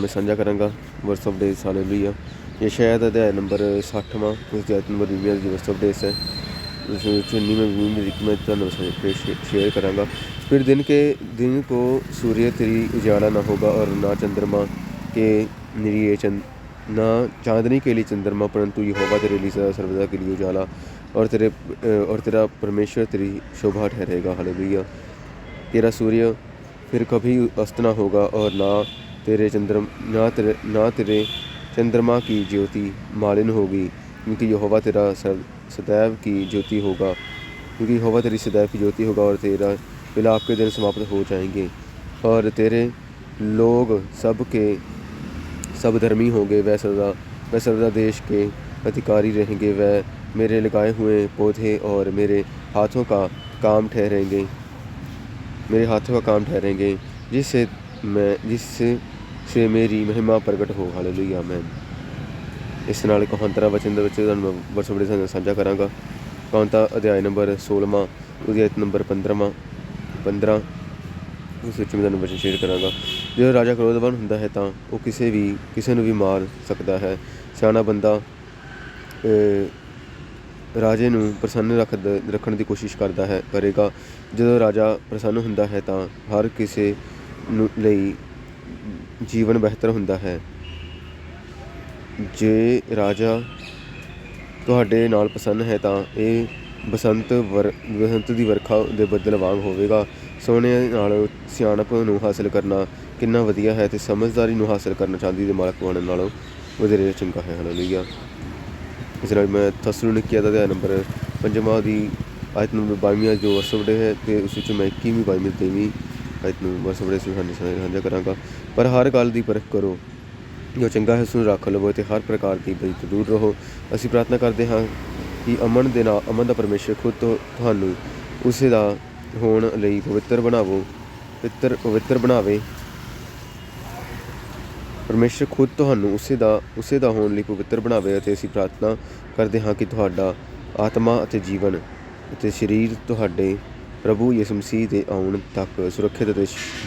ਮੈਂ ਸਾਂਝਾ ਕਰਾਂਗਾ ਵਰਸ ਆਫ ਡੇਜ਼ ਹਾਲੇਲੂਇਆ ਇਹ ਸ਼ਾਇਦ ਅਧਿਆਇ ਨੰਬਰ 60ਵਾਂ ਉਸ ਦੀ ਆਇਤ number 20 the verse of days ਹੈ ਉਸ ਵਿੱਚ 19वें ਵੀਹ ਦੀ ਮੈਂ ਤੁਹਾਨੂੰ शेयर करूँगा फिर दिन के दिन को सूर्य तेरी उजाला न होगा और ना चंद्रमा के लिए चंद ना चांदनी के लिए चंद्रमा परंतु ये होगा तेरे लिए सदा सर्वदा के लिए उजाला और तेरे और तेरा परमेश्वर तेरी शोभा ठहरेगा हालेलुया तेरा सूर्य फिर कभी अस्त ना होगा और ना तेरे चंद्रम, ना तेरे ना तेरे चंद्रमा की ज्योति मालिन होगी। क्योंकि यहोवा तेरा सदैव की ज्योति होगा। क्योंकि यहोवा तेरी सदैव की ज्योति होगा और तेरा विलाप के दिन समाप्त हो जाएँगे। और तेरे लोग सब के, सब धर्मी होंगे। वह सदा वह सर्वदा देश के अधिकारी रहेंगे। वह मेरे लगाए हुए पौधे और मेरे हाथों का काम ठहरेंगे। मेरे हाथों का काम ठहरेंगे, जिससे मैं जिससे से मेरी महिमा प्रकट हो हालेलुया आमेन ਇਸ ਨਾਲ ਕਹਾਂਤਰਾ ਵਚਨ ਦੇ ਵਿੱਚ ਤੁਹਾਨੂੰ ਮੈਂ ਵਰਸ ਬੜੇ ਸਾਨੂੰ ਸਾਂਝਾ ਕਰਾਂਗਾ ਕਹਾਂਤਾ ਅਧਿਆਇ ਨੰਬਰ 16ਵਾਂ ਉਹਦੀ ਆਇਤ ਨੰਬਰ 15ਵਾਂ 15 ਉਸ ਵਿੱਚ ਮੈਂ ਤੁਹਾਨੂੰ ਵਚਨ ਸ਼ੇਅਰ ਕਰਾਂਗਾ ਜਦੋਂ ਰਾਜਾ ਕ੍ਰੋਧਵਾਨ ਹੁੰਦਾ ਹੈ ਤਾਂ ਉਹ ਕਿਸੇ ਵੀ ਕਿਸੇ ਨੂੰ ਵੀ ਮਾਰ ਸਕਦਾ ਹੈ ਸਿਆਣਾ ਬੰਦਾ ਅਹ, ਰਾਜੇ ਨੂੰ ਪ੍ਰਸੰਨ ਰੱਖ ਰੱਖਣ ਦੀ ਕੋਸ਼ਿਸ਼ ਕਰਦਾ ਹੈ ਕਰੇਗਾ ਜਦੋਂ ਰਾਜਾ ਪ੍ਰਸੰਨ ਹੁੰਦਾ ਹੈ ਤਾਂ ਹਰ ਕਿਸੇ ਨੂੰ ਲਈ ਜੀਵਨ ਬਿਹਤਰ ਹੁੰਦਾ ਹੈ। ਜੇ ਰਾਜਾ ਤੁਹਾਡੇ ਨਾਲ ਪ੍ਰਸੰਨ ਹੈ ਤਾਂ ਇਹ ਬਸੰਤ ਵਰ, ਬਸੰਤ ਦੀ ਵਰਖਾ ਦੇ ਬੱਦਲ ਵਾਂਗ ਹੋਵੇਗਾ। ਸੋਹਣੇ ਨਾਲ ਸਿਆਣਪ ਨੂੰ ਹਾਸਲ ਕਰਨਾ ਕਿੰਨਾ ਵਧੀਆ ਹੈ ਤੇ ਸਮਝਦਾਰੀ ਨੂੰ ਹਾਸਲ ਕਰਨਾ ਚਾਂਦੀ ਦੇ ਮਾਲਕ ਬਣਨ ਨਾਲੋਂ ਵਧੇਰੇ ਚੰਗਾ ਹੈ। ਹਾਲੇਲੂਇਆ ਇਸ ਨਾਲ ਮੈਂ ਥਸਲੁਨਿਕੀਆ ਦਾ ਅਧਿਆਇ ਨੰਬਰ ਪੰਜਵਾਂ ਦੀ ਆਇਤ ਨੰਬਰ 22 ਜੋ ਵਸਵੜੇ ਹੈ ਤੇ ਉਸ ਵਿੱਚ ਮੈਂ 21ਵੀਂ 22ਵੀਂ 23ਵੀਂ ਆਇਤ ਨੂੰ ਵਸਵੜੇ ਸੀ ਸਾਂਝਾ ਕਰਾਂਗਾ। ਪਰ ਹਰ ਗੱਲ ਦੀ ਪਰਖ ਕਰੋ। ਜੋ ਚੰਗਾ ਹੈ ਉਸ ਨੂੰ ਰੱਖ ਲਵੋ ਤੇ ਹਰ ਪ੍ਰਕਾਰ ਦੀ ਬੁਰਾਈ ਤੋਂ ਦੂਰ ਰਹੋ। ਅਸੀਂ ਪ੍ਰਾਰਥਨਾ ਕਰਦੇ ਹਾਂ ਕਿ ਅਮਨ ਦੇ ਨਾਲ, ਅਮਨ ਦਾ ਪਰਮੇਸ਼ਰ ਖੁਦ ਤੋਂ ਤੁਹਾਨੂੰ ਉਸੇ ਦਾ ਹੋਣ ਲਈ ਪਵਿੱਤਰ ਬਣਾਵੋ, ਪਵਿੱਤਰ ਪਵਿੱਤਰ ਬਣਾਵੇ। ਪਰਮੇਸ਼ਰ ਖੁਦ ਤੁਹਾਨੂੰ ਉਸੇ ਦਾ ਉਸੇ ਦਾ ਹੋਣ ਲਈ ਪਵਿੱਤਰ ਬਣਾਵੇ ਅਤੇ ਅਸੀਂ ਪ੍ਰਾਰਥਨਾ ਕਰਦੇ ਹਾਂ ਕਿ ਤੁਹਾਡਾ ਆਤਮਾ ਅਤੇ ਜੀਵਨ ਅਤੇ ਸਰੀਰ ਤੁਹਾਡੇ ਪ੍ਰਭੂ ਯਿਸੂ ਮਸੀਹ ਦੇ ਆਉਣ ਤੱਕ ਸੁਰੱਖਿਅਤ ਅਤੇ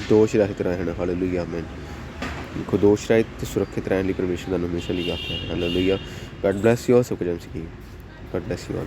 ਦੋਸ਼ ਰਹਿਤ ਰਹਿਣ। ਹਾਲੇਲੂਇਆ ਆਮੇਨ ਦੇਖੋ, ਦੋਸ਼ ਰਹਿਤ ਤੇ ਸੁਰੱਖਿਅਤ ਰਹਿਣ ਲਈ ਪਰਮੇਸ਼ਰ ਦਾ ਨਾਮ ਹਮੇਸ਼ਾ ਲਈ ਆਖਿਆ ਹੈ। Hallelujah God bless you all ਸਭ ਕੁਝ ਜਮ ਸਕੀ ਗॉड ਬlesਸ ਯੂ ਆਲ